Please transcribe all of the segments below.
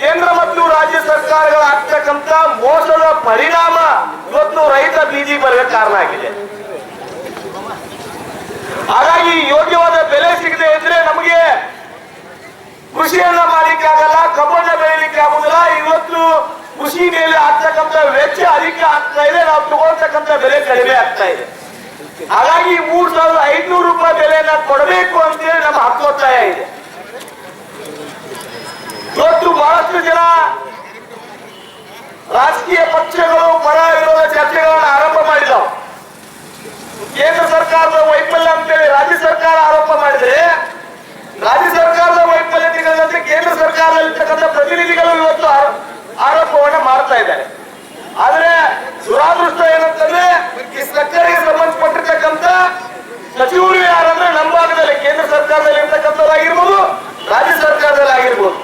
ಕೇಂದ್ರ ಮತ್ತು ರಾಜ್ಯ ಸರ್ಕಾರಗಳ ಆಗ್ತಕ್ಕಂತ ಮೋಸದ ಪರಿಣಾಮ ಇವತ್ತು ರೈತ ಬೀದಿ ಬರಕ್ಕೆ ಕಾರಣ ಆಗಿದೆ. ಹಾಗಾಗಿ ಯೋಗ್ಯವಾದ ಬೆಲೆ ಸಿಗದೆ ಇದ್ರೆ ನಮಗೆ ಕೃಷಿಯನ್ನ ಮಾಡಲಿಕ್ಕೆ ಆಗಲ್ಲ ಕಬ್ಬನ್ನ ಬೆಳಿಲಿಕ್ಕೆ ಆಗುದಿಲ್ಲ ಇವತ್ತು ಕೃಷಿ ಮೇಲೆ ಆಗ್ತಕ್ಕಂತ ವೆಚ್ಚ ಅಧಿಕ ಆಗ್ತಾ ಇದೆ. ನಾವು ತಗೊಳ್ತಕ್ಕಂತ ಬೆಲೆ ಕಡಿಮೆ ಆಗ್ತಾ ಇದೆ. ಹಾಗಾಗಿ ಮೂರ್ ಸಾವಿರದ ಐದ್ನೂರು ರೂಪಾಯಿ ಬೆಲೆಯನ್ನ ಕೊಡಬೇಕು ಅಂತೇಳಿ ನಮ್ಮ ಹಕ್ಕೊತ್ತಾಯ ಇದೆ ಇವತ್ತು ಬಹಳಷ್ಟು ಜನ ರಾಜಕೀಯ ಪಕ್ಷಗಳು ಪರ ವಿರೋಧ ಚರ್ಚೆಗಳನ್ನು ಆರಂಭ ಮಾಡಿದವು ಕೇಂದ್ರ ಸರ್ಕಾರದ ವೈಫಲ್ಯ ಅಂತೇಳಿ ರಾಜ್ಯ ಸರ್ಕಾರ ಆರೋಪ ಮಾಡಿದ್ರೆ ರಾಜ್ಯ ಸರ್ಕಾರದ ವೈಫಲ್ಯತೆಗಳಂತೆ ಕೇಂದ್ರ ಸರ್ಕಾರದಲ್ಲಿರ್ತಕ್ಕಂಥ ಪ್ರತಿನಿಧಿಗಳು ಇವತ್ತು ಆರೋ- ಆರೋಪವನ್ನ ಮಾಡ್ತಾ ಇದ್ದಾರೆ. ಆದ್ರೆ ದುರಾದೃಷ್ಟ ಏನಂತಂದ್ರೆ ಈ ಸಕ್ಕರೆಗೆ ಸಂಬಂಧಪಟ್ಟಿರ್ತಕ್ಕಂಥ ಸಚಿವರು ಯಾರಂದ್ರೆ ನಮ್ಮ ಭಾಗದಲ್ಲಿ ಕೇಂದ್ರ ಸರ್ಕಾರದಲ್ಲಿ ಇರ್ತಕ್ಕಂಥದ್ದಾಗಿರ್ಬೋದು ರಾಜ್ಯ ಸರ್ಕಾರದಲ್ಲಿ ಆಗಿರ್ಬೋದು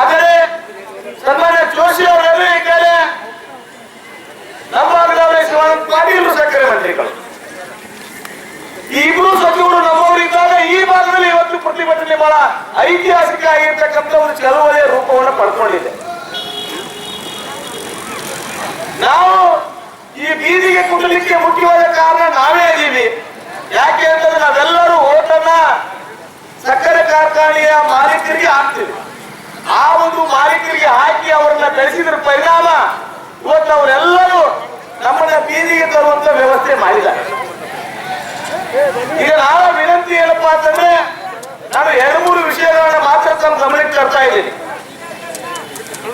ಆದರೆ ಸನ್ಮಾನ್ಯ ಜೋಶಿ ಅವರಲ್ಲಿ ಈಗಾಗಲೇ ನಮ್ಮ ಭಾಗದಲ್ಲಿ ಶಿವಾನಂದ ಪಾಟೀಲ್ ಸಕ್ಕರೆ ಮಂತ್ರಿಗಳು ಈ ಇಬ್ರು ಸಚಿವರು ನಮ್ಮವರಿದ್ದಾಗ ಈ ಭಾಗದಲ್ಲಿ ಇವತ್ತು ಪ್ರತಿಭಟನೆ ಬಹಳ ಐತಿಹಾಸಿಕ ಆಗಿರ್ತಕ್ಕಂಥ ಒಂದು ಚಳುವಳಿಯ ರೂಪವನ್ನು ಪಡ್ಕೊಂಡಿದೆ. ನಾವು ಈ ಬೀದಿಗೆ ಕುಟಲಿಕ್ಕೆ ಮುಖ್ಯವಾದ ಕಾರಣ ನಾವೇ ಇದೀವಿ. ಯಾಕೆ ಅಂತಂದ್ರೆ ನಾವೆಲ್ಲರೂ ಓಟನ್ನ ಸಕ್ಕರೆ ಕಾರ್ಖಾನೆಯ ಮಾಲೀಕರಿಗೆ ಹಾಕ್ತೀವಿ. ಆ ಒಂದು ಮಾಲೀಕರಿಗೆ ಹಾಕಿ ಅವರನ್ನ ಬೆಳೆಸಿದ್ರ ಪರಿಣಾಮ ಇವತ್ತು ಅವರೆಲ್ಲರೂ ನಮ್ಮನ್ನ ಬೀದಿಗೆ ತರುವಂತ ವ್ಯವಸ್ಥೆ ಮಾಡಿದ್ದಾರೆ. ಈಗ ನಾವು ವಿನಂತಿ ಏನಪ್ಪಾ ಅಂತಂದ್ರೆ ನಾನು ಎರಡು ಮೂರು ವಿಷಯಗಳನ್ನ ಮಾತ್ರ ತಮ್ಮ ಗಮನಕ್ಕೆ ತರ್ತಾ ಇದ್ದೀನಿ.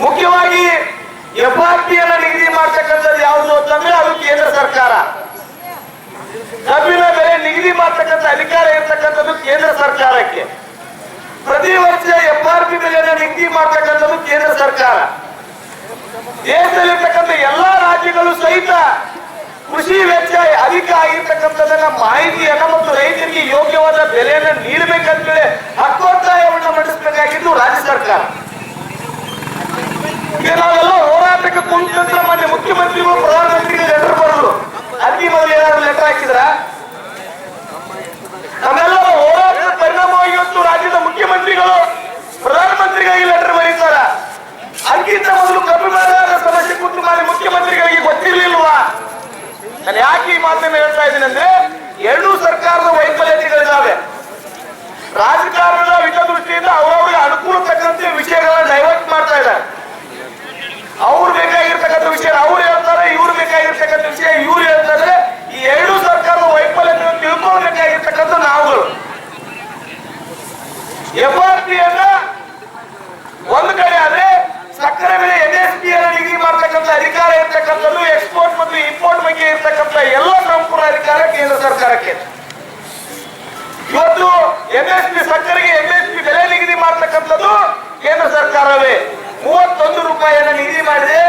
ಮುಖ್ಯವಾಗಿ ಎಫ್ ಆರ್ ಪಿ ಅನ್ನ ನಿಗದಿ ಮಾಡ್ತಕ್ಕಂಥದ್ದು ಯಾವುದು ಅಂತಂದ್ರೆ ಅದು ಕೇಂದ್ರ ಸರ್ಕಾರ. ಕಬ್ಬಿನ ಬೆಲೆ ನಿಗದಿ ಮಾಡ್ತಕ್ಕಂಥ ಅಧಿಕಾರ ಇರ್ತಕ್ಕಂಥದ್ದು ಕೇಂದ್ರ ಸರ್ಕಾರಕ್ಕೆ. ಪ್ರತಿ ವರ್ಷ ಎಫ್ ಆರ್ ಪಿ ಬೆಲೆಯನ್ನು ನಿಗದಿ ಮಾಡ್ತಕ್ಕಂಥದ್ದು ಕೇಂದ್ರ ಸರ್ಕಾರ. ದೇಶದಲ್ಲಿರ್ತಕ್ಕಂಥ ಎಲ್ಲಾ ರಾಜ್ಯಗಳು ಸಹಿತ ಕೃಷಿ ವೆಚ್ಚ ಅಧಿಕ ಆಗಿರ್ತಕ್ಕಂಥದನ್ನ ಮಾಹಿತಿಯನ್ನ ಮತ್ತು ರೈತರಿಗೆ ಯೋಗ್ಯವಾದ ಬೆಲೆಯನ್ನ ನೀಡಬೇಕಂತೇಳಿ ಹಕ್ಕೊತ್ತಾಯವನ್ನ ಮಂಡಿಸಬೇಕಾಗಿದ್ದು ರಾಜ್ಯ ಸರ್ಕಾರ. ನಾವೆಲ್ಲ ಹೋರಾಟಕ್ಕೆ ಕುಂತ ಮಾಡಿ ಮುಖ್ಯಮಂತ್ರಿಗಳು ಪ್ರಧಾನಮಂತ್ರಿಗೆ ಲೆಟರ್ ಬರೆದ್ರು ಅಲ್ಲಿ ಮೊದಲು ಏನಾದ್ರು ಲೆಟರ್ ಹಾಕಿದ್ರ ನಮ್ಮೆಲ್ಲರ ಹೋರಾಟದ ಪರಿಣಾಮವಾಗಿ ಇವತ್ತು ರಾಜ್ಯದ ಮುಖ್ಯಮಂತ್ರಿಗಳು ಪ್ರಧಾನಮಂತ್ರಿಗಳಿಗೆ ಲೆಟರ್ ಬರೀತಾರ ಅದಕ್ಕಿಂತ ಮೊದಲು ಕಬ್ಬು ಬೆಳೆಗಾರರ ಸಮಸ್ಯೆ ಕುರಿತು ಮಾಡಿ ಮುಖ್ಯಮಂತ್ರಿಗಳಿಗೆ ಗೊತ್ತಿರ್ಲಿಲ್ವಾ ನಾನು ಯಾಕೆ ಈ ಮಾತನ್ನ ಹೇಳ್ತಾ ಇದ್ದೀನಿ ಅಂದ್ರೆ ಎರಡೂ ಸರ್ಕಾರದ ವೈಫಲ್ಯತೆಗಳಿದ್ದಾವೆ. ರಾಜಕಾರಣದ ಹಿತದೃಷ್ಟಿಯಿಂದ ಅವರವರಿಗೆ ಅನುಕೂಲ ತಕ್ಕಂತೆ ವಿಷಯಗಳನ್ನ ಡೈವರ್ಟ್ ಮಾಡ್ತಾ ಇದ್ದಾರೆ ಅವ್ರು ಬೇಕಾಗಿರ್ತಕ್ಕಂಥ ವಿಷಯ ಅವ್ರು ಹೇಳ್ತಾರೆ ಇವ್ರು ಬೇಕಾಗಿರ್ತಕ್ಕಂಥ ವಿಷಯ ಇವ್ರು ಹೇಳ್ತಾರೆ ಈ ಎರಡೂ ಸರ್ಕಾರದ ವೈಫಲ್ಯತೆಯನ್ನು ತಿಳ್ಕೊಳ್ಬೇಕಾಗಿರ್ತಕ್ಕಂಥ ನಾವುಗಳು ಎಫ್ ಆರ್ ಪಿ ಅನ್ನ ಒಂದು ಕಡೆ ಆದ್ರೆ ಸಕ್ಕರೆ ಬೆಲೆ ಎನ್ ಎಸ್ ಪಿ ಅನ್ನ ನಿಗದಿ ಮಾಡ್ತಕ್ಕಂಥ ಅಧಿಕಾರ ಇರ್ತಕ್ಕಂಥದ್ದು ಎಕ್ಸ್ಪೋರ್ಟ್ ಮತ್ತು ಇಂಪೋರ್ಟ್ ಬಗ್ಗೆ ಇರ್ತಕ್ಕಂಥ ಎಲ್ಲ ಸಂಪೂರ್ಣ ಅಧಿಕಾರ ಕೇಂದ್ರ ಸರ್ಕಾರಕ್ಕೆ ಇವತ್ತು ಎಂ ಎಸ್ ಪಿ ಸಕ್ಕರೆಗೆ ಎಂ ಎಸ್ ಪಿ ಬೆಲೆ ನಿಗದಿ ಮಾಡತಕ್ಕಂಥದ್ದು ಕೇಂದ್ರ ಸರ್ಕಾರವೇ. ಮೂವತ್ತೊಂದು ರೂಪಾಯಿಯನ್ನ ನಿಗದಿ ಮಾಡಿದೆ.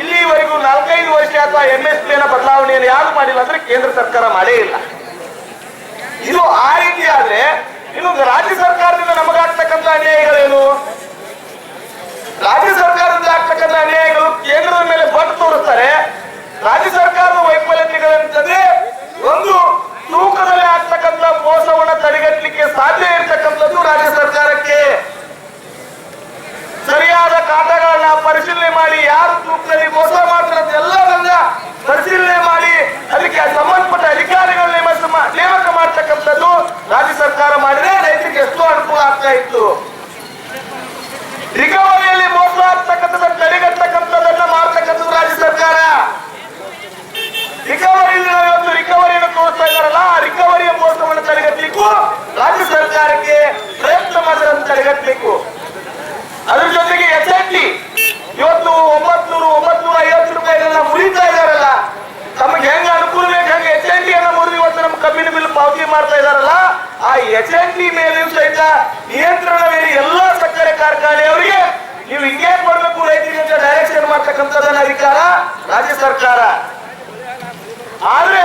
ಇಲ್ಲಿವರೆಗೂ ನಾಲ್ಕೈದು ವರ್ಷ ಅಥವಾ ಎಂ ಎಸ್ ಪಿ ಬದಲಾವಣೆಯನ್ನು ಯಾರು ಮಾಡಿಲ್ಲ ಅಂದ್ರೆ ಕೇಂದ್ರ ಸರ್ಕಾರ ಮಾಡೇ ಇಲ್ಲ. ಇದು ಆ ರೀತಿ ಆದ್ರೆ ಇನ್ನು ರಾಜ್ಯ ಸರ್ಕಾರದಿಂದ ನಮಗಾಗ್ತಕ್ಕಂಥ ಅನ್ಯಾಯಗಳೇನು? ರಾಜ್ಯ ಸರ್ಕಾರದಿಂದ ಆಗ್ತಕ್ಕಂಥ ಅನ್ಯಾಯಗಳು ಕೇಂದ್ರದ ಮೇಲೆ ಬಟ್ ತೋರಿಸ್ತಾರೆ. ರಾಜ್ಯ ಸರ್ಕಾರದ ವೈಫಲ್ಯತೆಗಳಂತಂದ್ರೆ ಒಂದು ತೂಕದಲ್ಲಿ ಆಗ್ತಕ್ಕಂಥ ಮೋಸವನ್ನ ತಡೆಗಟ್ಟಲಿಕ್ಕೆ ಸಾಧ್ಯ ಇರತಕ್ಕಂಥದ್ದು ರಾಜ್ಯ ಸರ್ಕಾರಕ್ಕೆ ಸರಿಯಾದ ಖಾತೆಗಳನ್ನ ಪರಿಶೀಲನೆ ಮಾಡಿ ಯಾರು ತೂಕದಲ್ಲಿ ಮೋಸ ಮಾಡ್ತಾರೆ ಎಲ್ಲರನ್ನ ಪರಿಶೀಲನೆ ಮಾಡಿ ಅದಕ್ಕೆ ಸಂಬಂಧಪಟ್ಟ ಅಧಿಕಾರಿಗಳ ನೇಮಕ ಮಾ- ನೇಮಕ ಮಾಡ್ತಕ್ಕಂಥದ್ದು ರಾಜ್ಯ ಸರ್ಕಾರ ಮಾಡಿದ್ರೆ ರೈತರಿಗೆ ಎಷ್ಟು ಅನುಕೂಲ ಆಗ್ತಾ ಇತ್ತು ರಿಕವರಿಯಲ್ಲಿ ಮೋಸ ಆಗ್ತಕ್ಕಂಥದ್ದನ್ನ ತಡೆಗಟ್ಟತಕ್ಕಂಥದ್ದನ್ನ ಮಾಡ್ತಕ್ಕಂಥದ್ದು ರಾಜ್ಯ ಸರ್ಕಾರ ರಿಕವರಿ ಇವತ್ತು ರಿಕವರಿಯನ್ನು ತೋರಿಸ್ತಾ ಇದ್ದಾರಲ್ಲ ಆ ರಿಕವರಿಯ ಮೋಸವನ್ನು ತಡೆಗಟ್ಟಲಿಕ್ಕೂ ರಾಜ್ಯ ಸರ್ಕಾರಕ್ಕೆ ಪ್ರಯತ್ನ ಮಾಡಿದ್ರೆ ತಡೆಗಟ್ಟಬೇಕು ಅದ್ರ ಜೊತೆಗೆ ಎಸ್ ಎನ್ ಟಿ ಇವತ್ತು ಒಂಬತ್ನೂರು ಒಂಬತ್ನೂರ ಐವತ್ತು ರೂಪಾಯಿಗಳನ್ನ ಮುರಿತಾ ಇದಾರಲ್ಲ ತಮಗೆ ಹೆಂಗ ಅನುಕೂಲ ಬೇಕು ಹಂಗೆ ಎಚ್ ಎನ್ ಟಿ ಅನ್ನ ಮುರಿದು ಇವತ್ತು ನಮ್ಮ ಕಬ್ಬಿನ ಬಿಲ್ ಪಾವತಿ ಮಾಡ್ತಾ ಇದಾರಲ್ಲ ಆ ಎಚ್ ಎನ್ ಟಿ ಮೇಲೆಯೂ ಸಹಿತ ನಿಯಂತ್ರಣವೇರಿ ಎಲ್ಲಾ ಸಕ್ಕರೆ ಕಾರ್ಖಾನೆಯವರಿಗೆ ನೀವು ಹಿಂಗೆ ಕೊಡ್ಬೇಕು ರೈತರಿಗೆ ಅಂತ ಡೈರೆಕ್ಷನ್ ಮಾಡ್ತಕ್ಕಂಥದ್ದನ್ನ ಅಧಿಕಾರ ರಾಜ್ಯ ಸರ್ಕಾರ. ಆದ್ರೆ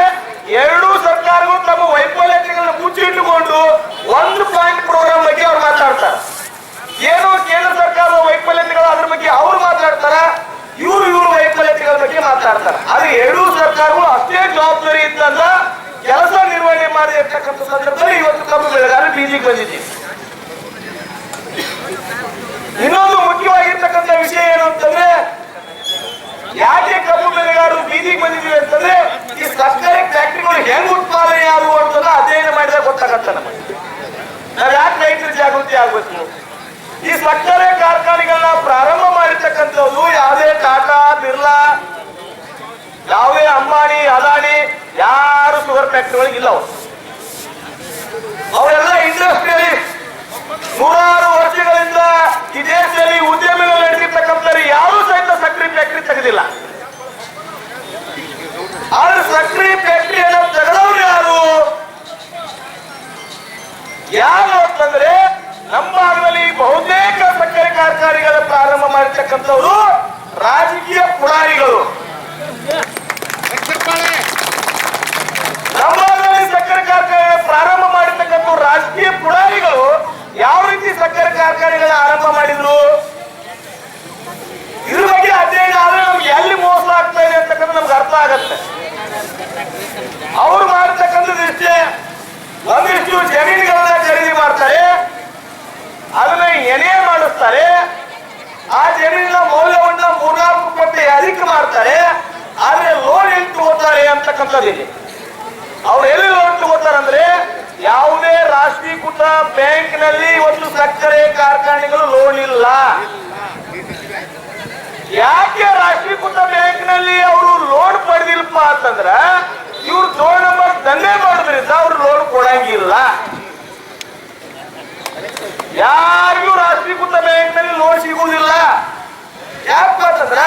ಎರಡೂ ಸರ್ಕಾರಗಳು ತಮ್ಮ ವೈಫಲ್ಯತೆಗಳನ್ನ ಮುಚ್ಚಿಟ್ಟುಕೊಂಡು ಒಂದು ಪಾಯಿಂಟ್ ಪ್ರೋಗ್ರಾಮ್ ಬಗ್ಗೆ ಅವ್ರು ಮಾತಾಡ್ತಾರೆ. ಏನೋ ಕೇಂದ್ರ ಸರ್ಕಾರದ ವೈಫಲ್ಯತೆಗಳು ಅದ್ರ ಬಗ್ಗೆ ಅವ್ರು ಮಾತಾಡ್ತಾರ, ಇವ್ರು ಇವ್ರ ವೈಫಲ್ಯತೆಗಳ ಬಗ್ಗೆ ಮಾತಾಡ್ತಾರೆ. ಆದ್ರೆ ಎರಡೂ ಸರ್ಕಾರಗಳು ಅಷ್ಟೇ ಜವಾಬ್ದಾರಿ ಇದ್ದಂತ ಕೆಲಸ ನಿರ್ವಹಣೆ ಮಾಡಿರ್ತಕ್ಕಂಥ ಸಂದರ್ಭದಲ್ಲಿ ಇವತ್ತು ತಮ್ಮ ಬೆಳೆಗಾರ ಬೀದಿಗೆ ಬಂದಿದ್ದೀವಿ. ಅಂತ ನಮಗೆ. ನಾವ್ ಯಾಕೆ ರೈತರ ಜಾಗೃತಿ ಆಗ್ಬೇಕು? ಈ ಸಕ್ಕರೆ ಕಾರ್ಖಾನೆಗಳನ್ನ ಪ್ರಾರಂಭ ಮಾಡಿರ್ತಕ್ಕಂಥವ್ರು ಯಾವುದೇ ಟಾಟಾ, ಬಿರ್ಲಾ ಯಾವುದೇ ಅಂಬಾನಿ, ಅದಾನಿ, ಯಾರು ಶುಗರ್ ಫ್ಯಾಕ್ಟರಿ ಒಳಗೆ ಇಲ್ಲ ಅವರು ಅವರೆಲ್ಲ ಇಂಡಸ್ಟ್ರಿಯಲಿಸ್ಟ್ ನೂರಾರು ವರ್ಷಗಳಿಂದ ಈ ದೇಶದಲ್ಲಿ ಉದ್ಯಮಿಗಳು ನಡೆಸಿರ್ತಕ್ಕಂಥವ್ರು ಯಾರೂ ಸಹಿತ ಸಕ್ಕರೆ ಫ್ಯಾಕ್ಟರಿ ತೆಗೆದಿಲ್ಲ ಆದ್ರೆ ಸಕ್ಕರೆ ಫ್ಯಾಕ್ಟರಿಯನ್ನು ತೆಗೆದವ್ರು ಯಾರು ಯಾರು ಅಂತಂದ್ರೆ ನಮ್ಮ ಭಾಗದಲ್ಲಿ ಬಹುತೇಕ ಸಕ್ಕರೆ ಕಾರ್ಖಾನೆಗಳ ಪ್ರಾರಂಭ ಮಾಡಿರ್ತಕ್ಕಂಥವ್ರು ರಾಜಕೀಯ ಪುಡಾರಿಗಳು ನಮ್ಮ ಭಾಗದಲ್ಲಿ ಸಕ್ಕರೆ ಕಾರ್ಖಾನೆ ಪ್ರಾರಂಭ ಮಾಡಿರ್ತಕ್ಕಂಥ ರಾಜಕೀಯ ಪುಡಾರಿಗಳು ಯಾವ ರೀತಿ ಸಕ್ಕರೆ ಕಾರ್ಖಾನೆಗಳನ್ನ ಆರಂಭ ಮಾಡಿದ್ರು ಇದ್ರ ಬಗ್ಗೆ ಅಧ್ಯಯನ ಆದ್ರೆ ನಮ್ಗೆ ಎಲ್ಲಿ ಮೋಸ ಆಗ್ತಾ ಇದೆ ಅಂತಕ್ಕಂಥ ನಮ್ಗೆ ಅರ್ಥ ಆಗತ್ತೆ ಅವ್ರು ಮಾಡ್ತಕ್ಕಂಥದ್ದು ಇಷ್ಟೇ ಒಂದಿಷ್ಟು ಜಮೀನುಗಳನ್ನ ಖರೀದಿ ಮಾಡ್ತಾರೆ ಅದನ್ನ ಎನೆ ಮಾಡಿಸ್ತಾರೆ ಆ ಜಮೀನಿನ ಮೌಲ್ಯವನ್ನ ಮೂರ್ನಾಲ್ಕು ಕೋಟಿ ಅಧಿಕ ಮಾಡ್ತಾರೆ ಆದ್ರೆ ಲೋನ್ ಎಲ್ಲಿ ಅಂತಕ್ಕಂಥದ್ದಿದೆ ಅವ್ರು ಎಲ್ಲಿ ಲೋನ್ ತಗೋತಾರಂದ್ರೆ ಯಾವುದೇ ರಾಷ್ಟ್ರೀಕೃತ ಬ್ಯಾಂಕ್ನಲ್ಲಿ ಇವತ್ತು ಸಕ್ಕರೆ ಕಾರ್ಖಾನೆಗಳು ಲೋನ್ ಇಲ್ಲ. ಯಾಕೆ ರಾಷ್ಟ್ರೀಕೃತ ಬ್ಯಾಂಕ್ನಲ್ಲಿ ಅವರು ಲೋನ್ ಪಡೆದಿಲ್ಪ ಅಂತಂದ್ರ ಇವ್ರು ಜೋಡ್ ನಂಬರ್ ದಂಧೆ ಮಾಡೋದ್ರಿಂದ ಅವ್ರು ಲೋನ್ ಕೊಡಂಗಿಲ್ಲ. ಯಾರಿಗೂ ರಾಷ್ಟ್ರೀಕೃತ ಬ್ಯಾಂಕ್ನಲ್ಲಿ ಲೋನ್ ಸಿಗುವುದಿಲ್ಲ. ಯಾಕಪ್ಪ ಅಂತಂದ್ರ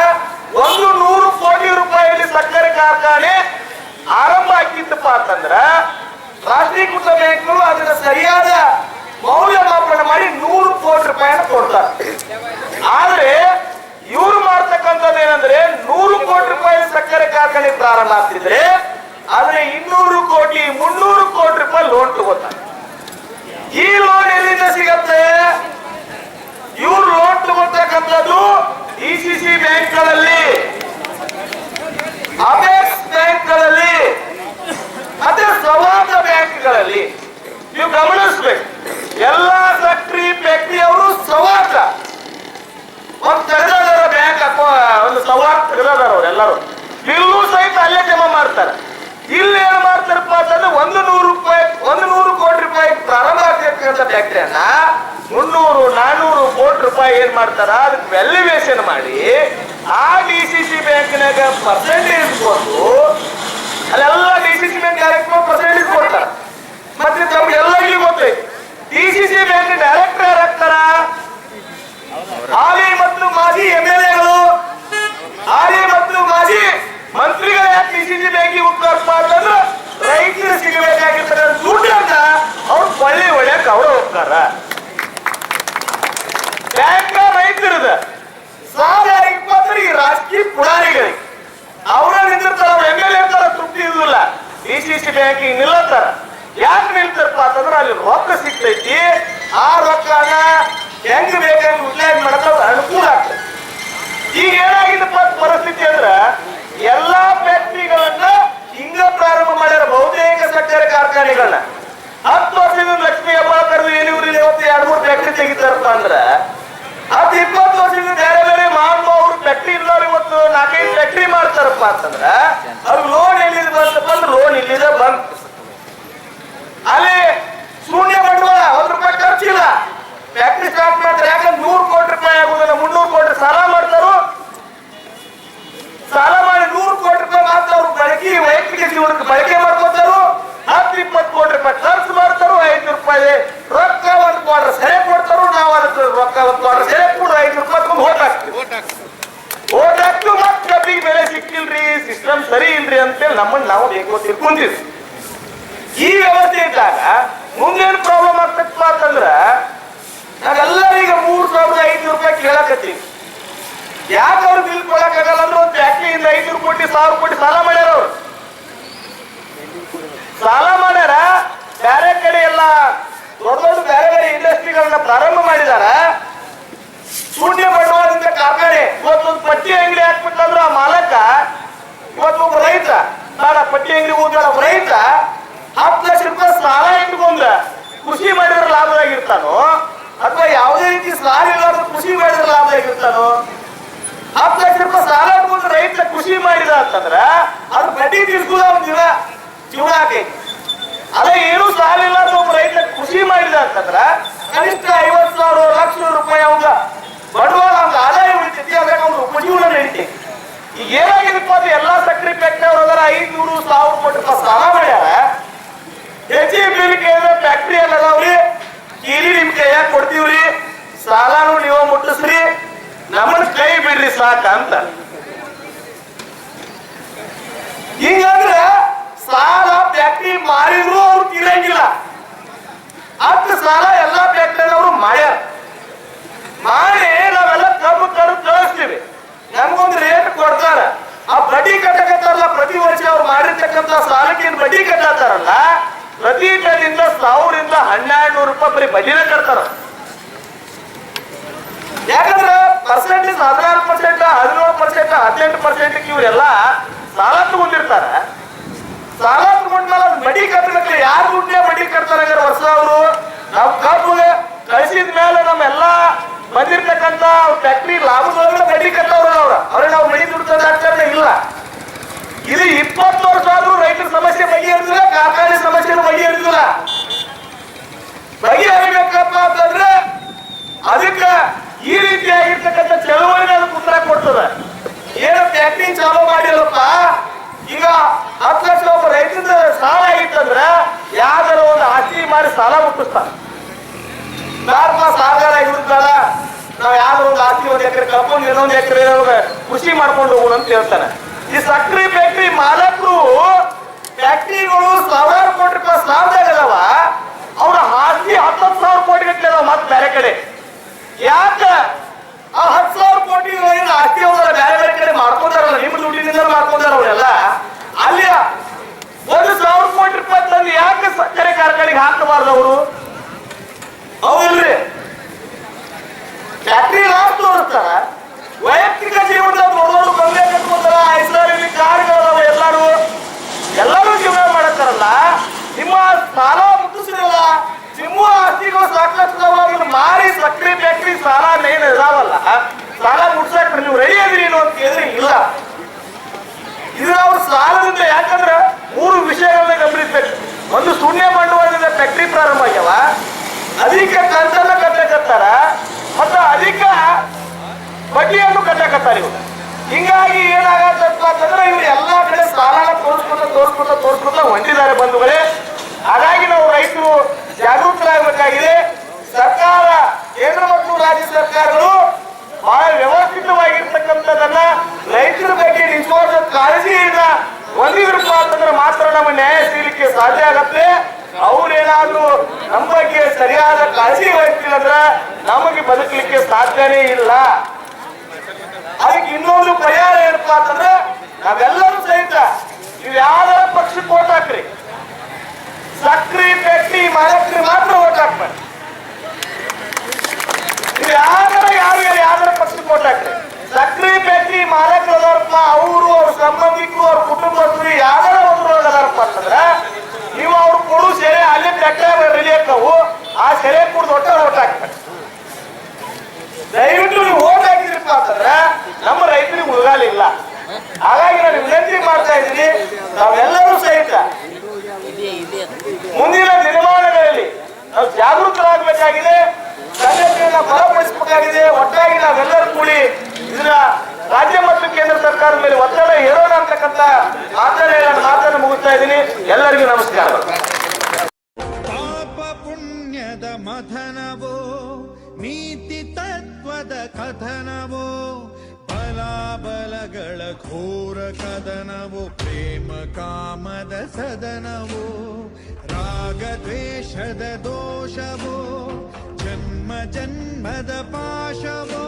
ಒಂದು ನೂರು ಕೋಟಿ ರೂಪಾಯಿಯಲ್ಲಿ ಸಕ್ಕರೆ ಕಾರ್ಖಾನೆ ಆರಂಭ ಆಗಿತ್ತಪ್ಪ ಅಂತಂದ್ರ ರಾಷ್ಟ್ರೀಕೃತ ಬ್ಯಾಂಕ್ಗಳು ಅದರ ಸರಿಯಾದ ಮೌಲ್ಯಮಾಪನ ಮಾಡಿ ನೂರು ಕೋಟಿ ರೂಪಾಯಿನ ಕೊಡ್ತಾರೆ ಆದ್ರೆ ಇವ್ರು ಮಾಡ್ತಕ್ಕಂಥದ್ದು ಏನಂದ್ರೆ ನೂರು ಕೋಟಿ ರೂಪಾಯಿ ಸಕ್ಕರೆ ಕಾರ್ಖಾನೆ ಪ್ರಾರಂಭ ಆಗ್ತಿದ್ರೆ ಆದ್ರೆ ಇನ್ನೂರು ಕೋಟಿ ಮುನ್ನೂರು ಕೋಟಿ ರೂಪಾಯಿ ಲೋನ್ ತಗೋತಾರೆ ಈ ಲೋನ್ ಎಲ್ಲಿಂದ ಸಿಗತ್ತೆ ಇವ್ರು ಲೋನ್ ತಗೋತಕ್ಕಂಥದ್ದು ಡಿ ಸಿ ಸಿ ಬ್ಯಾಂಕ್ಗಳಲ್ಲಿ ಅಪೆಕ್ಸ್ ಬ್ಯಾಂಕ್ಗಳಲ್ಲಿ ಮತ್ತೆ ಸವಾದ ಬ್ಯಾಂಕ್ಗಳಲ್ಲಿ ನೀವು ಗಮನಿಸ್ಬೇಕು ಎಲ್ಲಾ ಸಕ್ರಿ ಫ್ಯಾಕ್ಟ್ರಿ ಅವರು ಸವಾದ ಒಂದು ತೆಗೆದಾರ ಬ್ಯಾಂಕ್ ಹಾಕೋ ಒಂದು ಸವಾರ್ ತೆಗೆದಾರ ಅವ್ರು ಎಲ್ಲರೂ ಇಲ್ಲೂ ಸಹಿತ ಅಲ್ಲೇ ಜಮಾ ಮಾಡ್ತಾರೆ ಇಲ್ಲಿ ಏನ್ ಮಾಡ್ತಾರಪ್ಪ ಅಂತಂದ್ರೆ ಒಂದು ನೂರು ರೂಪಾಯಿ ಒಂದು ನೂರು ಕೋಟಿ ರೂಪಾಯಿ ಪ್ರಾರಂಭ ಆಗ್ತಿರ್ತಕ್ಕಂಥ ಫ್ಯಾಕ್ಟ್ರಿಯನ್ನ ಮುನ್ನೂರು, ನಾನೂರು ಕೋಟಿ ರೂಪಾಯಿ ಏನ್ ಮಾಡ್ತಾರ? ಅದಕ್ಕೆ ವ್ಯಾಲ್ಯೂಯೇಷನ್ ಮಾಡಿ ಆ ಡಿ ಸಿ ಸಿ ಬ್ಯಾಂಕ್ನಾಗ ಪರ್ಸೆಂಟೇಜ್ ಕೊಟ್ಟು ಅಲ್ಲೆಲ್ಲ D C C bank direct percentage ಕೊಡ್ತಾರ. ಮತ್ತೆ ತಮ್ಗೆಲ್ಲರಿಗೂ ಗೊತ್ತೈತಿ D C C bank director ಯಾರಾಗ್ತಾರ? ಹಾಲಿ ಮತ್ತು ಮಾಜಿ ಎಂ ಎಲ್ ಎಗಳು. ಹಾಲಿ ಮತ್ತು ಮಾಜಿ ಮಂತ್ರಿಗಳು ಯಾಕೆ ಸಿ ಬ್ಯಾಂಕಿಗೆ ಹೋಗ್ತಾರಪ್ಪ ಮಾಡ್ತಾರ ರೈತರು ಸಿಗಬೇಕಾಗಿರ್ತಾರೆ ದುಡ್ಡನ್ನ ಅವ್ರು ಕೊಳ್ಳಿ ಹೊಡ್ಯಕ್ ಅವ್ರು ಹೋಗ್ತಾರ ಬ್ಯಾಂಕ್ ರೈತರದ. ಸಾಲ ಯಾರಿಗಪ್ಪ ಈ ರಾಜಕೀಯ ಪುಡಾರಿಗಳಿಗೆ ಅವರ ನಿಂತಿರ್ತಾರ ಅವ್ರು ಎಂ ಎಲ್ ಇರ್ತಾರ ತೃಪ್ತಿ ಇದಿಲ್ಲ ಡಿ ಸಿ ಸಿ ಬ್ಯಾಂಕಿಗೆ ನಿಲ್ಲತ್ತಾರ ಯಾಕೆ ನಿಲ್ತಾರಪ್ಪ ಅಂತಂದ್ರೆ ಅಲ್ಲಿ ರೊಕ್ಕ ಸಿಗ್ತೈತಿ. ಆ ರೊಕ್ಕನ ಹೆಂಗ್ ಬೇಕಂಗ್ ಯುಟಿಲೈಸ್ ಮಾಡಕ್ಕೆ ಅವ್ರ ಅನುಕೂಲ ಆಗ್ತದೆ. ಈಗ ಏನಾಗಿದಪ್ಪ ಪರಿಸ್ಥಿತಿ ಅಂದ್ರ, ಎಲ್ಲಾ ಫ್ಯಾಕ್ಟ್ರಿಗಳನ್ನ ಹಿಂಗ ಪ್ರಾರಂಭ ಮಾಡ್ಯಾರ ಬಹುತೇಕ ಸಕ್ಕರೆ ಕಾರ್ಖಾನೆಗಳನ್ನ. ಹತ್ತು ವರ್ಷದಿಂದ ಲಕ್ಷ್ಮಿ ಹೆಬ್ಬಾಳ್ಕರ್ದು ಏನಿವ್ರಿ ಇವತ್ತು ಎರಡು ಮೂರು ಫ್ಯಾಕ್ಟ್ರಿ ತೆಗಿತಾರಪ್ಪ ಅಂದ್ರ ಹತ್ತು ಇಪ್ಪತ್ತು ವರ್ಷದಿಂದ ಬೇರೆ ಬೇರೆ ಮಾಡುವವರು ಫ್ಯಾಕ್ಟ್ರಿ ಇಲ್ಲವ್ರು ಇವತ್ತು ನಾಲ್ಕೈದು ಫ್ಯಾಕ್ಟ್ರಿ ಮಾಡ್ತಾರಪ್ಪ ಅಂತಂದ್ರ ಅವ್ರು ಲೋನ್ ಎಲ್ಲಿದೆ ಬಂತಪ್ಪ ಅಂದ್ರೆ ಲೋನ್ ಇಲ್ಲಿದ ಬಂತು. ಅಲ್ಲಿ ಶೂನ್ಯ ಬಂಡವಾಳ, ಒಂದ್ ರೂಪಾಯಿ ಖರ್ಚಿಲ್ಲ ಫ್ಯಾಕ್ಟ್ರಿ ಸ್ಟಾರ್ಟ್ ಮಾಡ್ತಾರೆ ಯಾಕಂದ್ರೆ ನೂರು ಕೋಟಿ ರೂಪಾಯಿ ಆಗುದಿಲ್ಲ, ಮುನ್ನೂರು ಕೋಟಿ ಸಾಲ ಮಾಡ್ತಾರು? ಸಾಲ ಮಾಡಿ ನೂರು ಕೋಟಿ ರೂಪಾಯಿ ಮಾತ್ರ ಅವ್ರು ಬಳಕೆ, ವೈಯಕ್ತಿಕ ಜೀವನಕ್ಕೆ ಬಳಕೆ ಮಾಡ್ಕೊತಾರು? ಹತ್ತು, ಇಪ್ಪತ್ತು ಕೋಟಿ ರೂಪಾಯಿ ಖರ್ಚು ಮಾಡ್ತಾರೋ? ಐದು ರೂಪಾಯಿ ರೊಕ್ಕ ಒಂದು ಕ್ವಾರ್ಟರ್ ಸರಿ ಕೊಡ್ತಾರೋ? ನಾವು ಅದಕ್ಕೆ ರೊಕ್ಕ ಒಂದು ಕ್ವಾರ್ಟರ್ ಸೆರೆ ಕೊಡು ಐದು ರೂಪಾಯಿ ತಗೊಂಡು ಓಟ್ ಹಾಕ್ತೀವಿ ಓಟ್ ಹಾಕ್ತು ಮತ್ತೆ ಕಬ್ಬಿಗೆ ಬೆಲೆ ಸಿಕ್ಕಿಲ್ರಿ ಸಿಸ್ಟಮ್ ಸರಿ ಇಲ್ರಿ ಅಂತೇಳಿ ನಮ್ಮನ್ನು ನಾವು ಬೇಕು ತಿಳ್ಕೊಂತೀವಿ ಈ ವ್ಯವಸ್ಥೆ ಇದ್ದಾಗ ಮುಂದೇನು ಪ್ರಾಬ್ಲಮ್ ಆಗ್ತಕ್ಕ ಅಂತಂದ್ರ ನಾವೆಲ್ಲರೀಗ ಮೂರು ಸಾವಿರದ ಐನೂರು ರೂಪಾಯಿ ಕೇಳಕತ್ತೀವಿ. ಯಾಕೆ ಅವ್ರು ಬಿಲ್ ಕೊಡಕ್ಕಾಗಲ್ಲ ಅಂದ್ರೆ ಒಂದು ಫ್ಯಾಕ್ಟ್ರಿಯಿಂದ ಐನೂರು ಕೋಟಿ, ಸಾವಿರ ಕೋಟಿ ಸಾಲ ಮಾಡ್ಯಾರ ಅವ್ರು. ಸಾಲ ಮಾಡ್ಯಾರ ಬೇರೆ ಕಡೆ ಎಲ್ಲ ದೊಡ್ಡ ದೊಡ್ಡ ಬೇರೆ ಬೇರೆ ಇಂಡಸ್ಟ್ರಿಗಳನ್ನ ಪ್ರಾರಂಭ ಮಾಡಿದಾರ. ಶೂನ್ಯ ಬಂಡವಾಳದಿಂದ ಕಾರ್ಖಾನೆ ಇವತ್ತೊಂದು ಪಟ್ಟಿ ಅಂಗಡಿ ಹಾಕ್ಬಿಟ್ಟಂದ್ರ ಆ ಮಾಲಕ ಇವತ್ತೊಬ್ಬ ರೈತ ನಾನು ಪಟ್ಟಿ ಅಂಗಡಿ ಹೋದ ಒಬ್ಬ ರೈತ, ಹತ್ತು ಲಕ್ಷ ರೂಪಾಯಿ ಸಾಲ ಇಟ್ಕೊಂಡ ಕೃಷಿ ಮಾಡಿದ್ರೆ ಲಾಭದಾಗಿರ್ತಾನೋ ಅಥವಾ ಯಾವುದೇ ರೀತಿ ಸಾಲ ಇಲ್ಲಾರ್ದು ಕೃಷಿ ಮಾಡಿದ್ರೆ ಲಾಭದಾಗಿರ್ತಾನೋ ಹತ್ತು ಲಕ್ಷ ರೂಪಾಯಿ ಸಾಲ ಇಟ್ಕೊಂಡು ರೈತ ಕೃಷಿ ಮಾಡಿದ ಅಂತಂದ್ರ ಅದ್ರ ಬಡ್ಡಿ ತಿರ್ಸುದ ಅವ್ನ ಜೀವ ಜೀವನ ಹಾಕೈತಿ ಅದೇ ಏನು ಸಾಲಿಲ್ಲ ಒಬ್ಬ ರೈತ ಕೃಷಿ ಮಾಡಿದ ಅಂತಂದ್ರ ಕನಿಷ್ಠ ಐವತ್ತು ಸಾವಿರ, ಲಕ್ಷ ರೂಪಾಯಿ ಅವಾಗ ಬಂಡವಾಳ ಆದಾಯ ಉಳಿತೈತಿ, ಅದ್ರಾಗ ಅವ್ನ ಉಪಜೀವನ ನಡೀತೈತಿ. ಈಗ ಏನಾಗಿದಪ್ಪ ಅಂದ್ರೆ ಎಲ್ಲಾ ಸಕ್ರೆ ಫ್ಯಾಕ್ಟರಿ ಅವ್ರ ಅದರ ಐದ್ನೂರು ಸಾವಿರ ಕೋಟಿ ರೂಪಾಯಿ ಸಾಲ ಮಾಡ್ಯಾರ. ಬಿಲ್ ಕೇಳಿದ್ರೆ ಫ್ಯಾಕ್ಟ್ರಿ ಎಲ್ಲ ಅದಾವ್ರಿ ಕೀಲಿ ನಿಮ್ ಕೈಯಾಗ ಕೊಡ್ತೀವ್ರಿ ಸಾಲಾನು ನೀವು ಮುಟ್ಟಿಸ್ರಿ ನಮ್ಮನ್ನ ಕೈ ಬಿಡ್ರಿ ಸಾಕ ಅಂತ ಹಿಂಗಂದ್ರೆ ಸಾಲ ಫ್ಯಾಕ್ಟ್ರಿ ಮಾರಿದ್ರು ಅವ್ರು ತೀರಂಗಿಲ್ಲ. ಅಷ್ಟು ಸಾಲ ಎಲ್ಲಾ ಫ್ಯಾಕ್ಟರಿ ಅವರು ಮಾಡ್ಯಾರ. ಮಾಡಿ ನಾವೆಲ್ಲ ಕಬ್ಬು ಕಳಿಸ್ತೀವಿ ನಮ್ಗೊಂದು ರೇಟ್ ಕೊಡ್ತಾರ. ಆ ಬಡ್ಡಿ ಕಟ್ಟಕತ್ತಾರಲ್ಲ, ಪ್ರತಿ ವರ್ಷ ಅವ್ರು ಮಾಡಿರ್ತಕ್ಕಂತ ಸಾಲಕ್ಕೆ ಏನ್ ಬಡ್ಡಿ ಕಟ್ಟತ್ತಾರಲ್ಲ ಪ್ರತಿ ಟನ್ನಿಂದ ಸಾವಿರದಿಂದ ಹನ್ನೆರಡು ನೂರು ರೂಪಾಯಿ ಬರೀ ಬಡ್ಡಿನ ಕಟ್ತಾರ. ಯಾಕಂದ್ರೆ ಪರ್ಸೆಂಟೇಜ್ ಹದಿನಾರು ಪರ್ಸೆಂಟ್ ಹದಿನೇಳು ಪರ್ಸೆಂಟ್ ಹದಿನೆಂಟು ಪರ್ಸೆಂಟ್ ಇವರೆಲ್ಲ ಸಾಲ ತಗೊಂಡಿರ್ತಾರ. ಸಾಲ ತಗೊಂಡ್ಮೇಲೆ ಅದ್ ಬಡ್ಡಿ ಕಟ್ಟಬೇಕು ಯಾರು ದುಡ್ಡೇ ಬಡ್ಡಿ ಕಟ್ತಾರ ವರ್ಷ ಅವರು? ನಾವು ಕಬ್ಬು ಕಳಿಸಿದ ಮೇಲೆ ನಮ್ಮೆಲ್ಲ ಬಂದಿರ್ತಕ್ಕಂತ ಫ್ಯಾಕ್ಟ್ರಿ ಲಾಭದೊಳಗಡೆ ಬಡ್ಡಿ ಕಟ್ಟವ್ರ ಅವ್ರ ಅವ್ರಿಗೆ ನಾವು ಮನಿ ದುಡ್ಡು ತಂದು ಇಲ್ಲ. ಇದು ಇಪ್ಪತ್ತು ವರ್ಷ ಆದ್ರೂ ರೈತರ ಸಮಸ್ಯೆ ಬಗೆಹರಿಸಿಲ್ಲ ಕಾರ್ಖಾನೆ ಸಮಸ್ಯೆ ಬಗೆಹರಿಸಿಲ್ಲ ಬಗೆಹರಿಬೇಕಪ್ಪ ಅಂತಂದ್ರೆ ಅದಕ್ಕೆ ಈ ರೀತಿಯಾಗಿರ್ತಕ್ಕಂಥ ಚಳವಳಿನ ಅದಕ್ಕೆ ಉತ್ತರ ಕೊಡ್ತದ. ಏನು ಫ್ಯಾಕ್ಟ್ರಿ ಚಾಲೂ ಮಾಡಿರಪ್ಪ ಈಗ ಹತ್ತು ಲಕ್ಷ ಒಬ್ಬ ರೈತರಿಂದ ಸಾಲ ಆಗಿತ್ತಂದ್ರೆ ಯಾವ್ದಾರ ಒಂದು ಆಸ್ತಿ ಮಾಡಿ ಸಾಲ ಮುಟ್ಟಿಸ್ತಾನ. ನಾರ್ಮ ಸಾಗರ ಇರುತ್ತಲ್ಲ ನಾವ್ ಯಾರು ಒಂದು ಆಸ್ತಿ ಒಂದ್ ಎಕರೆ ಕಳ್ಕೊಂಡು ಇನ್ನೊಂದ್ ಎಕರೆ ಕೃಷಿ ಮಾಡ್ಕೊಂಡು ಹೋಗೋಣ ಅಂತ ಹೇಳ್ತಾನೆ. ಈ ಸಕ್ರಿ ಫ್ಯಾಕ್ಟ್ರಿ ಮಾಲಕರು ಫ್ಯಾಕ್ಟ್ರಿಗಳು ಸಾವಿರಾರು ಕೋಟಿ ರೂಪಾಯಿ ಲಾಭದಾಗದವ ಅವ್ರ ಆಸ್ತಿ ಹತ್ತತ್ತು ಸಾವಿರ ಕೋಟಿ ಗಟ್ಟಲೆ ಅದಾವ ಮತ್ತೆ ಬೇರೆ ಕಡೆ. ಯಾಕ? ಆ ಹತ್ತು ಸಾವಿರ ಕೋಟಿ ಆಸ್ತಿ ಹೋದ್ರ ಬೇರೆ ಬೇರೆ ಕಡೆ ಮಾಡ್ಕೊಂತಾರಲ್ಲ ನಿಮ್ಮ ದುಡ್ಡಿನಿಂದ ಮಾಡ್ಕೊಂತಾರ ಅವರೆಲ್ಲ. ಅಲ್ಲಿ ಒಂದು ಸಾವಿರ ಕೋಟಿ ರೂಪಾಯಿ ತಂದು ಯಾಕೆ ಸಕ್ಕರೆ ಕಾರ್ಖಾನೆಗೆ ಹಾಕಬಾರ್ದು ಅವರು? ಹೌದಿಲ್ರಿ ಫ್ಯಾಕ್ಟ್ರಿ ಲಾಭ ತೋರಿಸ್ತಾರ ವೈಯಕ್ತಿಕ ಜೀವನದಾಗ ನೋಡೋರು ಬಂಗ್ಲೆ ಕಟ್ಕೊಂತಾರ ಐಸ್ಲಾರಿ ಕಾರ್ಗಳದಾವ ಎಲ್ಲಾರು. ಎಲ್ಲರೂ ಜೀವನ ಮಾಡತ್ತಾರಲ್ಲ. ನಿಮ್ಮ ಸಾಲ ಮುಟ್ಟಿಸಿರಲ್ಲ. ನಿಮ್ಮ ಆಸ್ತಿಗಳು ಸಾಕಷ್ಟು ಅದಾವ ಮಾರಿ ಸಕ್ರಿ ಫ್ಯಾಕ್ಟ್ರಿ ಸಾಲ ಮೇನ್ ಇದಾವಲ್ಲ. ಸಾಲ ಮುಟ್ಸಕ್ ನೀವು ರೆಡಿ ಅದಿರಿ ಏನು ಅಂತ ಕೇಳಿದ್ರೆ ಇಲ್ಲ. ಇದು ಅವ್ರ ಸಾಲದಿಂದ ಯಾಕಂದ್ರೆ ಮೂರು ವಿಷಯಗಳನ್ನ ಗಮನಿಸ್ಬೇಕು. ಒಂದು ಶೂನ್ಯ ಬಂಡವಾಳದಿಂದ ಫ್ಯಾಕ್ಟ್ರಿ ಪ್ರಾರಂಭ ಆಗ್ಯಾವ. ಅಧಿಕ ಕಂತನ್ನ ಕಟ್ಟಕತ್ತಾರ ಮತ್ತು ಅಧಿಕ ಬಡ್ಡಿಯನ್ನು ಕಟ್ಟಕತ್ತಾರ ಇವರು. ಹಿಂಗಾಗಿ ಏನಾಗತ್ತಪ್ಪ ಅಂತಂದ್ರೆ ಇವ್ರು ಎಲ್ಲಾ ಕಡೆ ಸಾಲನ ತೋರಿಸ್ಕೊತ ತೋರಿಸ್ಕೊತ ತೋರಿಸ್ಕೊತ ಹೊಂದಿದ್ದಾರೆ ಬಂಧುಗಳೇ. ಹಾಗಾಗಿ ನಾವು ರೈತರು ಜಾಗೃತರಾಗಬೇಕಾಗಿದೆ. ಸರ್ಕಾರ, ಕೇಂದ್ರ ಮತ್ತು ರಾಜ್ಯ ಸರ್ಕಾರಗಳು ಬಹಳ ವ್ಯವಸ್ಥಿತವಾಗಿರ್ತಕ್ಕಂಥದನ್ನ ರೈತರ ಬಗ್ಗೆ ನಿಜವಾದ ಕಾಳಜಿಯಿಂದ ಹೊಂದಿದ್ರಪ್ಪ ಅಂತಂದ್ರೆ ಮಾತ್ರ ನಮ್ಮ ನ್ಯಾಯ ಸಿಗಲಿಕ್ಕೆ ಸಾಧ್ಯ ಆಗತ್ತೆ. ಅವ್ರೇನಾದ್ರೂ ನಮ್ಮ ಬಗ್ಗೆ ಸರಿಯಾದ ಕಾಳಜಿ ವಹಿಸ್ತಿಲ್ಲ ಅಂದ್ರೆ ನಮಗೆ ಬದುಕಲಿಕ್ಕೆ ಸಾಧ್ಯನೇ ಇಲ್ಲ. ಅದಕ್ಕೆ ಇನ್ನೊಂದು ಪರಿಹಾರ ಏನಪ್ಪ ಅಂತಂದ್ರೆ, ನಾವೆಲ್ಲರೂ ಸಹಿತ ನೀವು ಯಾವ್ದಾರ ಪಕ್ಷಕ್ಕೆ ಓಟ್ ಹಾಕ್ರಿ. ಸಕ್ರಿ, ಪೆಟ್ಟಿ ಮಾಲಕ್ರಿ ಮಾತ್ರ ಓಟ್ ಹಾಕ್ಬೇಡಿ ನೀವು ಯಾವ್ದಾರ ಯಾರು ಯಾವ್ದಾರ ಪಕ್ಷಕ್ಕೆ ಓಟ್ ಹಾಕ್ರಿ. ಸಕ್ರಿ, ಪೆಟ್ಟಿ ಮಾಲಕರು ಅದಾರಪ್ಪ, ಅವರು, ಅವ್ರ ಸಂಬಂಧಿಕರು, ಅವ್ರ ಕುಟುಂಬಸ್ಥರು, ಯಾವ್ದಾರ ಒಂದು ಅದಾರಪ್ಪ ಅಂತಂದ್ರೆ, ನೀವು ಅವ್ರು ಕೊಡು ಸೆರೆ ಅಲ್ಲೇ ರೆಡಿ ಆಗ್ತಾವು. ಆ ಸೆರೆ ಕುಡ್ದು ಒಟ್ಟ ಓಟ್ ಹಾಕ್ಬೇಕು ದಯವಿಟ್ಟು ನೀವು ಓಟ್ ಅಂತಂದ್ರ ನಮ್ಮ ರೈತರಿಗೆ ಉಳಗಾಲ ಇಲ್ಲ. ಹಾಗಾಗಿ ನಾನು ವಿನಂತಿ ಮಾಡ್ತಾ ಇದ್ದೀನಿ, ನಾವೆಲ್ಲರೂ ಸಹಿತ ಮುಂದಿನ ದಿನಮಾನಗಳಲ್ಲಿ ನಾವು ಜಾಗೃತರಾಗಬೇಕಾಗಿದೆ ಸಂಘಟನೆಯನ್ನ ಬಲಪಡಿಸಬೇಕಾಗಿದೆ, ಒಟ್ಟಾಗಿ ನಾವೆಲ್ಲರೂ ಕೂಡಿ ಇದನ್ನ ರಾಜ್ಯ ಮತ್ತು ಕೇಂದ್ರ ಸರ್ಕಾರದ ಮೇಲೆ ಒತ್ತಡ ಹೇರೋಣ ಅಂತಕ್ಕಂಥ ಮಾತನ್ನ ನಾನು ಮಾತನ್ನು ಮುಗಿಸ್ತಾ ಇದ್ದೀನಿ. ಎಲ್ಲರಿಗೂ ನಮಸ್ಕಾರ. ಪಾಪ ಪುಣ್ಯದ ಮಥನವೋ ನೀತಿ ಕಥನವೋ ಬಲಾಬಲಗಳ ಘೋರ ಕದನವೋ ಪ್ರೇಮ ಕಾಮದ ಸದನವೋ ರಾಗ ದ್ವೇಷದ ದೋಷವೋ ಜನ್ಮ ಜನ್ಮದ ಪಾಶವೋ